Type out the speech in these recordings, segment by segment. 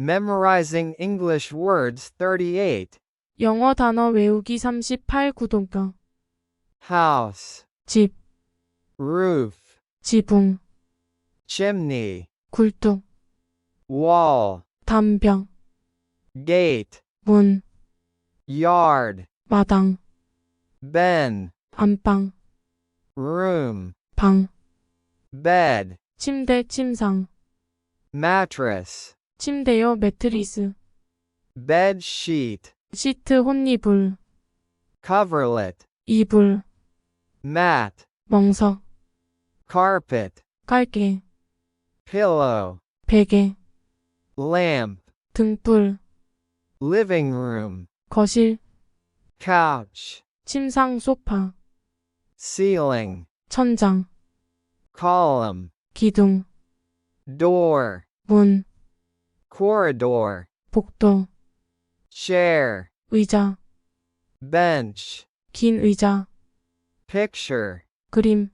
Memorizing English words 38. 영어 단어 외우기 38 구독자. House, 집, roof, 지붕, chimney, 굴뚝, wall, 담벼, gate, 문, yard, 마당, ben, 안방, room, 방, bed, 침대, 침상, mattress, 침대요, 매트리스, bed sheet, 시트, 혼이불, coverlet, 이불, mat, 멍석, carpet, 깔개, pillow, 베개, lamp, 등불, living room, 거실, couch, 침상, 소파, ceiling, 천장, column, 기둥, door, 문, corridor, 복도, chair, 의자, bench, 긴 의자, picture, 그림,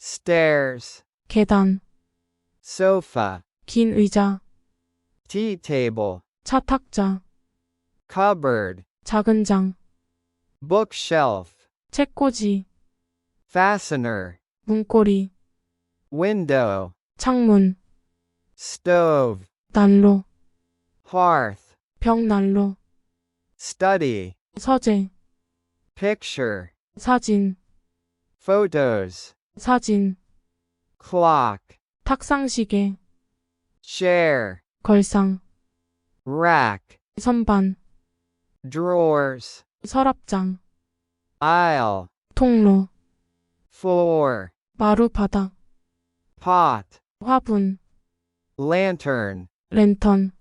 stairs, 계단, sofa, 긴 의자, tea table, 차탁자, cupboard, 작은 장, bookshelf, 책꽂이, fastener, 문고리, window, 창문, stove, 난로, hearth, 벽난로, study, 서재, picture, 사진, photos, 사진, clock, 탁상시계, chair, 걸상, rack, 선반, drawers, 서랍장, aisle, 통로, floor, 마루 바닥, pot, 화분, lantern, Renton.